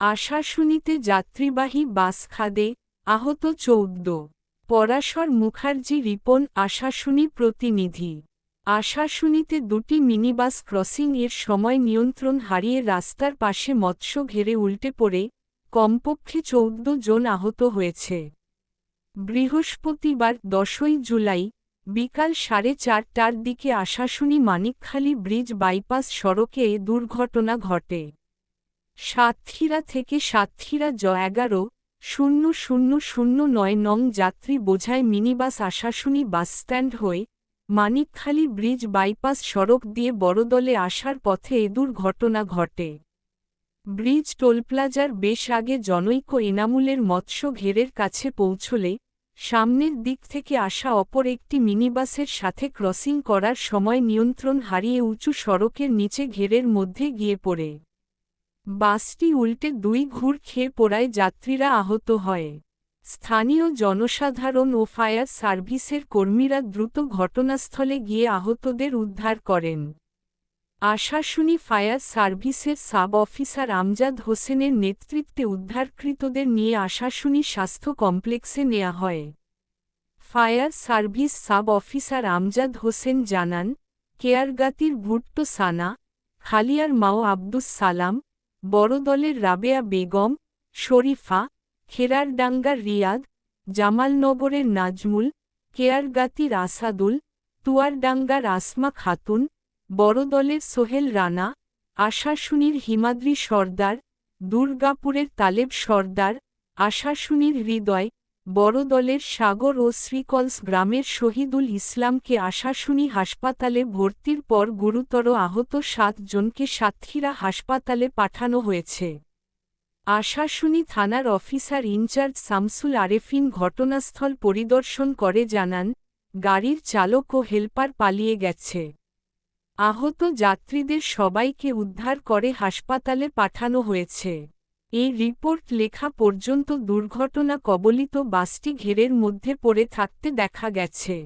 আশাশুনিতে যাত্রীবাহী বাস খাদে আহত চৌদ্দ। পরাশর মুখার্জি রিপন আশাশুনি প্রতিনিধি। আশাশুনিতে দুটি মিনিবাস ক্রসিং এর সময় নিয়ন্ত্রণ হারিয়ে রাস্তার পাশে মৎস্য ঘেরে উল্টে পড়ে কমপক্ষে চৌদ্দ জন আহত হয়েছে। বৃহস্পতিবার দশই জুলাই বিকাল সাড়ে চারটার দিকে আশাশুনি মানিকখালী ব্রিজ বাইপাস সড়কে এ দুর্ঘটনা ঘটে। সাতক্ষীরা থেকে সাতক্ষীরা জ এগারো শূন্য শূন্য শূন্য নয় নং যাত্রী বোঝায় মিনিবাস আশাশুনি বাসস্ট্যান্ড হয়ে মানিকখালী ব্রিজ বাইপাস সড়ক দিয়ে বড়দলে আসার পথে এ দুর্ঘটনা ঘটে। ব্রিজ টোলপ্লাজার বেশ আগে জনৈক এনামুলের মৎস্য ঘেরের কাছে পৌঁছলে সামনের দিক থেকে আসা অপর একটি মিনিবাসের সাথে ক্রসিং করার সময় নিয়ন্ত্রণ হারিয়ে উঁচু সড়কের নিচে ঘেরের মধ্যে গিয়ে পড়ে। বাসটি উল্টে দুই ঘুর খেয়ে পড়ায় যাত্রীরা আহত হয়। স্থানীয় জনসাধারণ ও ফায়ার সার্ভিসের কর্মীরা দ্রুত ঘটনাস্থলে গিয়ে আহতদের উদ্ধার করেন। আশাশুনি ফায়ার সার্ভিসের সাব অফিসার আমজাদ হোসেনের নেতৃত্বে উদ্ধারকৃতদের নিয়ে আশাশুনি স্বাস্থ্য কমপ্লেক্সে নেওয়া হয়। Fire service sub officer Amjad Hossain জানান, কেয়ারগাতির ভুট্টো সানা, খালিয়ার মাও আব্দুস সালাম বড়দলের রাবেয়া বেগম, শরীফা খেরারডাঙ্গার রিয়াদ, জামালনগরের নাজমুল কেয়ারগাতির আসাদুল তুয়ারডাঙ্গার আসমা খাতুন, বড়দলের সোহেল রানা আশাশুনির হিমাদ্রি সর্দার, দুর্গাপুরের তালেব সর্দার আশাশুনির হৃদয় বড়দলের সাগর ও শ্রীকলস গ্রামের শহীদুল ইসলামকে আশাশুনি হাসপাতালে ভর্তির পর গুরুতর আহত সাত জনকে সাতক্ষীরা হাসপাতালে পাঠানো হয়েছে। আশাশুনি থানার অফিসার ইনচার্জ শামসুল আরেফিন ঘটনাস্থল পরিদর্শন করে জানান, গাড়ির চালক ও হেলপার পালিয়ে গেছে। আহত যাত্রীদের সবাইকে উদ্ধার করে হাসপাতালে পাঠানো হয়েছে। এই রিপোর্ট লেখা পর্যন্ত দুর্ঘটনা কবলিত বাসটি ঘেরের মধ্যে পড়ে থাকতে দেখা গেছে।